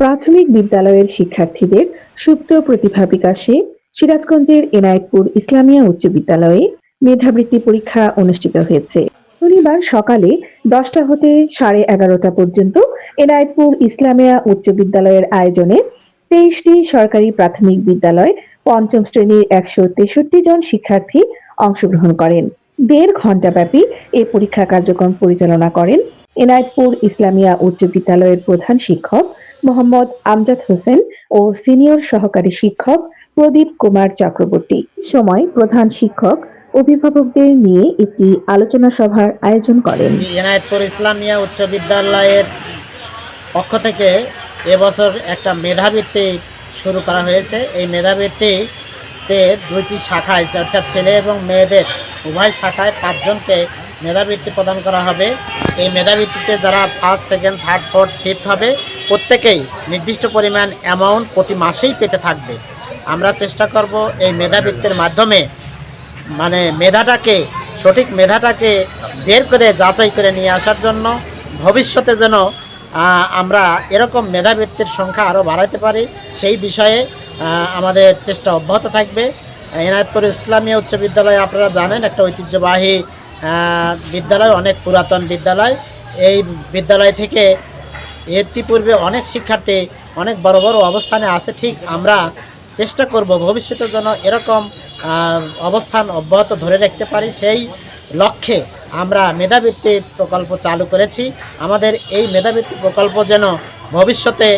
প্রাথমিক বিদ্যালয়ের শিক্ষার্থীদের সুপ্ত প্রতিভা বিকাশে সিরাজগঞ্জের এনায়েতপুর ইসলামিয়া উচ্চ বিদ্যালয়ে মেধাবৃত্তি পরীক্ষা অনুষ্ঠিত হয়েছে। শনিবার সকালে দশটা হতে সাড়ে এগারোটা পর্যন্ত এনায়েতপুর ইসলামিয়া উচ্চ বিদ্যালয়ের আয়োজনে তেইশটি সরকারি প্রাথমিক বিদ্যালয় পঞ্চম শ্রেণির একশো তেষট্টি জন শিক্ষার্থী অংশগ্রহণ করেন। দেড় ঘণ্টাব্যাপী এই পরীক্ষা কার্যক্রম পরিচালনা করেন এনায়েতপুর ইসলামিয়া উচ্চ বিদ্যালয়ের প্রধান শিক্ষক মোহাম্মদ আমজাদ হোসেন ও সিনিয়র সহকারী শিক্ষক প্রদীপ কুমার চক্রবর্তী। সময় প্রধান শিক্ষক, অভিভাবকদের নিয়ে একটি আলোচনা সভার আয়োজন করেন। এনায়েতপুর ইসলামিয়া উচ্চ বিদ্যালয়ের পক্ষ থেকে এবছর একটা মেধাবৃত্তি শুরু করা হয়েছে। এই মেধাবৃত্তিতে দুইটি শাখা শাখায় অর্থাৎ ছেলে এবং মেয়েদের। উভয় শাখায় পাঁচজনকে মেধাবৃত্তি প্রদান করা হবে। এই মেধাবৃত্তিতে যারা first second third fourth fifth হবে, প্রত্যেকেই নির্দিষ্ট পরিমাণ অ্যামাউন্ট প্রতি মাসেই পেতে থাকবে। আমরা চেষ্টা করব এই মেধাবৃত্তির মাধ্যমে মানে মেধাটাকে, সঠিক মেধাটাকে বের করে, যাচাই করে নিয়ে আসার জন্য ভবিষ্যতে যেন আমরা এরকম মেধাবৃত্তির সংখ্যা আরও বাড়াতে পারি, সেই বিষয়ে আমাদের চেষ্টা অব্যাহত থাকবে। এনায়তপুর ইসলামী উচ্চ বিদ্যালয়ে আপনারা জানেন, একটা ঐতিহ্যবাহী বিদ্যালয়, অনেক পুরাতন বিদ্যালয়। এই বিদ্যালয় থেকে ইতিপূর্বে অনেক শিক্ষার্থী অনেক বড় বড় অবস্থানে আছে। ঠিক আমরা চেষ্টা করব ভবিষ্যতের জন্য এরকম অবস্থান অব্যাহত ধরে রাখতে পারি। সেই লক্ষ্যে আমরা মেধাবৃত্তি প্রকল্প চালু করেছি। আমাদের এই মেধাবৃত্তি প্রকল্প যেন ভবিষ্যতে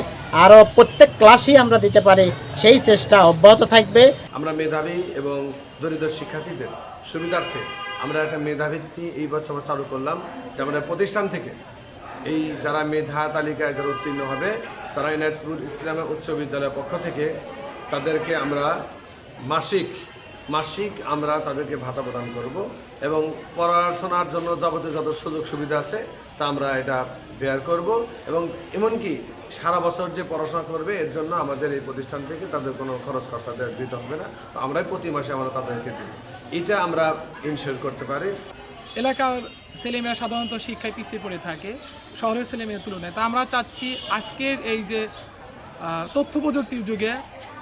আরও প্রত্যেক ক্লাসেই আমরা দিতে পারি, সেই চেষ্টা অব্যাহত থাকবে। আমরা মেধাবী এবং দরিদ্র শিক্ষার্থীদের সুবিধার্থে আমরা একটা মেধাভিত্তি এই বছর চালু করলাম যে আমাদের প্রতিষ্ঠান থেকে। এই যারা মেধা তালিকায় যারা উত্তীর্ণ হবে, তারা এনায়তপুর ইসলামী উচ্চ বিদ্যালয়ের পক্ষ থেকে তাদেরকে আমরা মাসিক মাসিক আমরা তাদেরকে ভাতা প্রদান করব এবং পড়াশোনার জন্য যাবতীয় যত সুযোগ সুবিধা আছে, তা আমরা এটা বেয়ার করব এবং এমনকি সারা বছর যে পড়াশোনা করবে, এর জন্য আমাদের এই প্রতিষ্ঠান থেকে তাদের কোনো খরচ খরচা দিতে হবে না। আমরাই প্রতি মাসে আমরা তাদেরকে দেব। এটা আমরা ইনশিওর করতে পারি। এলাকার ছেলেমেয়েরা সাধারণত শিক্ষায় পিছিয়ে পড়ে থাকে, শহরের ছেলেমেয়ের তুলনায়। তা আমরা চাচ্ছি আজকের এই যে তথ্য প্রযুক্তির যুগে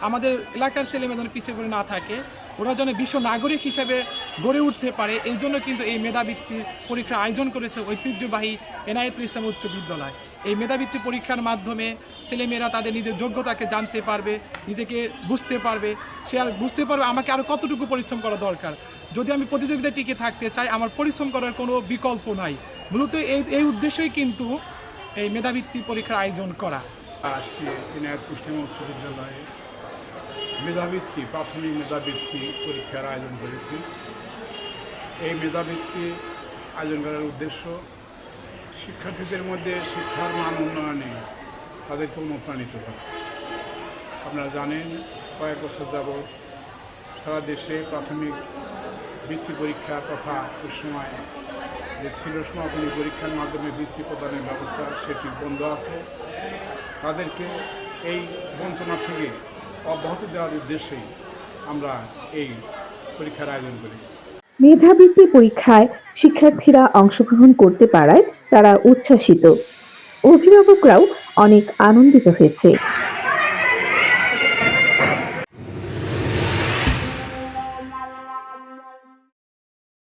আমাদের এলাকার ছেলেমেয়ে যেন পিছিয়ে পড়ে না থাকে, ওরা যেন বিশ্ব নাগরিক হিসেবে গড়ে উঠতে পারে, এই জন্য কিন্তু এই মেধাবৃত্তির পরীক্ষার আয়োজন করেছে ঐতিহ্যবাহী এনায়েতুল ইসলাম উচ্চ বিদ্যালয়। এই মেধাবৃত্তি পরীক্ষার মাধ্যমে ছেলেমেয়েরা তাদের নিজের যোগ্যতাকে জানতে পারবে, নিজেকে বুঝতে পারবে। সে আর বুঝতে পারবে আমাকে আরও কতটুকু পরিশ্রম করা দরকার। যদি আমি প্রতিযোগিতায় টিকে থাকতে চাই, আমার পরিশ্রম করার কোনো বিকল্প নাই। মূলত এই এই উদ্দেশ্যই কিন্তু এই মেধাবৃত্তি পরীক্ষার আয়োজন করা। মেধাবৃত্তি, প্রাথমিক মেধাবৃত্তি পরীক্ষার আয়োজন করেছি এই মেধাবৃত্তি আয়োজন করার উদ্দেশ্য শিক্ষার্থীদের মধ্যে শিক্ষার মান উন্নয়নে তাদেরকে অনুপ্রাণিত করা। আপনারা জানেন, কয়েক বছর যাবৎ সারা দেশে প্রাথমিক বৃত্তি পরীক্ষা তথা সময় যে ছিল সমাপনী পরীক্ষার মাধ্যমে বৃত্তি প্রদানের ব্যবস্থা, সেটি বন্ধ আছে। তাদেরকে এই বঞ্চনা থেকে অব্যাহত দেওয়ার উদ্দেশ্যেই আমরা এই পরীক্ষার আয়োজন করেছি। মেধাবৃত্তি পরীক্ষায় শিক্ষার্থীরা অংশগ্রহণ করতে পারায় তারা উচ্ছ্বাসিত। অভিভাবকরাও অনেক আনন্দিত হয়েছে।